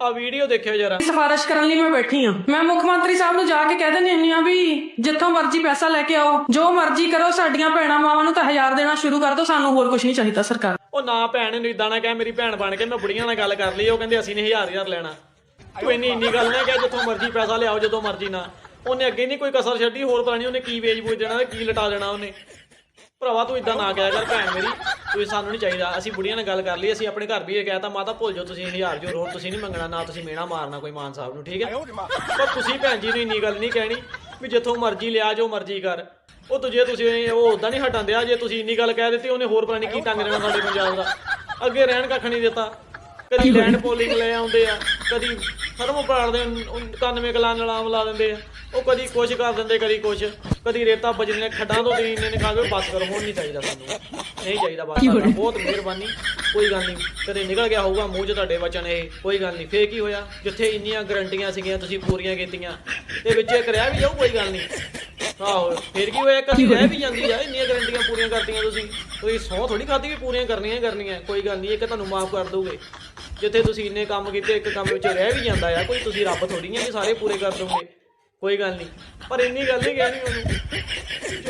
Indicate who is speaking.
Speaker 1: ਆ ਵੀਡੀਓ ਦੇਖਿਓ ਜਰਾ।
Speaker 2: ਸਿਫਾਰਿਸ਼ ਕਰਨ ਲਈ ਮੈਂ ਬੈਠੀ ਆ। ਮੈਂ ਮੁੱਖ ਮੰਤਰੀ ਸਾਹਿਬ ਨੂੰ ਜਾ ਕੇ ਕਹਿ ਹੁੰਦੀ ਆ ਵੀ ਜਿੱਥੋਂ ਮਰਜ਼ੀ ਪੈਸਾ ਲੈ ਕੇ ਆਓ। ਜੋ ਮਰਜ਼ੀ ਕਰੋ ਸਾਡੀਆਂ ਭੈਣਾਂ ਮਾਵਾਂ ਨੂੰ ਤਾਂ ਹਜ਼ਾਰ ਦੇਣਾ ਸ਼ੁਰੂ ਕਰ ਦਿਓ ਸਾਨੂੰ ਹੋਰ ਕੁਝ ਨਹੀਂ ਚਾਹੀਦਾ ਸਰਕਾਰ।
Speaker 1: ਉਹ ਨਾ ਭੈਣ ਨੂੰ ਇਦਾਂ ਨਾ ਕਹਿ ਮੇਰੀ ਭੈਣ ਬਣ ਕੇ ਮੈਂ ਬੁੜੀਆਂ ਨਾਲ ਗੱਲ ਕਰ ਲਈ ਉਹ ਕਹਿੰਦੇ ਅਸੀਂ ਨੇ ਹਜ਼ਾਰ ਹਜ਼ਾਰ ਲੈਣਾ। ਤੂੰ ਇੰਨੀ ਇੰਨੀ ਗੱਲ ਨਾ ਕਹਿ ਜਿੱਥੋਂ ਮਰਜ਼ੀ ਪੈਸਾ ਲਿਆਓ ਜਦੋਂ ਮਰਜ਼ੀ ਨਾ। ਉਹਨੇ ਅੱਗੇ ਨਹੀਂ ਕੋਈ ਕਸਰ ਛੱਡੀ ਹੋਰ ਪਤਾ ਨਹੀਂ ਉਹਨੇ ਕੀ ਵੇਚ ਬੂਝ ਦੇਣਾ ਕੀ ਲਟਾ ਦੇਣਾ ਉਹਨੇ। ਭਰਾਵਾ ਤੂੰ ਇਦਾਂ ਨਾ ਕਹਿਆ ਕਰ ਭੈਣ ਮੇਰੀ ਤੂੰ ਸਾਨੂੰ ਨਹੀਂ ਚਾਹੀਦਾ। ਅਸੀਂ ਬੁੜੀਆਂ ਨਾਲ ਗੱਲ ਕਰ ਲਈ ਅਸੀਂ ਆਪਣੇ ਘਰ ਵੀ ਇਹ ਕਹਿਤਾ ਮਾਤਾ ਭੁੱਲ ਜਾਓ ਤੁਸੀਂ ਹਜ਼ਾਰ ਜੋ ਹੋਰ ਤੁਸੀਂ ਨਹੀਂ ਮੰਗਣਾ ਨਾ ਤੁਸੀਂ ਮੇਣਾ ਮਾਰਨਾ ਕੋਈ ਮਾਨ ਸਾਹਿਬ ਨੂੰ ਠੀਕ ਹੈ? ਪਰ ਤੁਸੀਂ ਭੈਣ ਜੀ ਨੂੰ ਇੰਨੀ ਗੱਲ ਨਹੀਂ ਕਹਿਣੀ ਵੀ ਜਿੱਥੋਂ ਮਰਜ਼ੀ ਲਿਆ ਜੋ ਮਰਜ਼ੀ ਕਰ। ਉਹ ਤਾਂ ਜੇ ਤੁਸੀਂ ਉਹ ਉਦਾਂ ਨਹੀਂ ਹਟਣ ਦਿਆ ਜੇ ਤੁਸੀਂ ਇੰਨੀ ਗੱਲ ਕਹਿ ਦਿੱਤੀ ਉਹਨੇ ਹੋਰ ਪਤਾ ਨਹੀਂ ਕੀ ਤੰਗ ਰਹਿਣਾ ਸਾਡੇ ਪੰਜਾਬ ਦਾ। ਅੱਗੇ ਰਹਿਣ ਕੱਖ ਨਹੀਂ ਦਿੱਤਾ। ਕਦੀ ਲੈਂਡ ਪੋਲਿੰਗ ਲੈ ਆਉਂਦੇ ਆ ਕਦੀ ਫਰਮ ਪਾੜਦੇ 91 ਕਲਾਂ ਨਲਾਮ ਲਾ ਦਿੰਦੇ ਆ। ਉਹ ਕਦੀ ਕੁਛ ਕਰ ਦਿੰਦੇ ਕਦੀ ਕੁਛ। ਕਦੀ ਰੇਤਾ ਬਜਨੇ ਖੱਡਾਂ ਤੋਂ ਦੀ ਇੰਨੇ ਨੇ ਖਾ ਕੇ ਬਸ ਕਰੋ ਹੁਣ ਨਹੀਂ ਚਾਹੀਦਾ ਸਾਨੂੰ। ਨਹੀਂ ਚਾਹੀਦਾ ਬਸ ਬਹੁਤ ਮਿਹਰਬਾਨੀ ਕੋਈ ਗੱਲ ਨਹੀਂ। ਕਦੇ ਨਿਕਲ ਗਿਆ ਹੋਊਗਾ ਮੂੰਹ 'ਚ ਤੁਹਾਡੇ ਵਚਨ ਇਹ ਕੋਈ ਗੱਲ ਨਹੀਂ। ਫੇਰ ਕੀ ਹੋਇਆ? ਜਿੱਥੇ ਇੰਨੀਆਂ ਗਰੰਟੀਆਂ ਸੀਗੀਆਂ ਤੁਸੀਂ ਪੂਰੀਆਂ ਕੀਤੀਆਂ। ਤੇ ਵਿੱਚ ਇੱਕ ਰਹਿ ਵੀ ਜਾਊ ਕੋਈ ਗੱਲ ਨਹੀਂ। ਆਹੋ ਫੇਰ ਕੀ ਹੋਇਆ? ਕਦੀ ਰਹਿ ਵੀ ਜਾਂਦੀ ਆ ਇੰਨੀਆਂ ਗਰੰਟੀਆਂ ਪੂਰੀਆਂ ਕਰਤੀਆਂ ਤੁਸੀਂ। ਤੁਸੀਂ ਸੌ ਥੋੜੀ ਖਾਦੀ ਵੀ ਪੂਰੀਆਂ ਕਰਨੀਆਂ ਹੀ ਕਰਨੀਆਂ। ਕੋਈ ਗੱਲ ਨਹੀਂ ਇੱਕ ਤੁਹਾਨੂੰ ਮਾਫ ਕਰ ਦੋਗੇ ਜਿੱਥੇ ਤੁਸੀਂ ਇੰਨੇ ਕੰਮ ਕੀਤੇ ਇੱਕ ਕੰਮ ਵਿੱਚ ਰਹਿ ਵੀ ਜਾਂਦਾ ਆ ਕੋਈ ਤੁਸੀਂ ਰੱਬ ਥੋੜੀ ਆ ਸਾਰੇ ਪੂਰੇ ਕਰ ਦੋਗੇ ਕੋਈ ਗੱਲ ਨਹੀਂ। ਪਰ ਇੰਨੀ ਗੱਲ ਨਹੀਂ ਕਹਿਣੀ ਉਹਨੂੰ।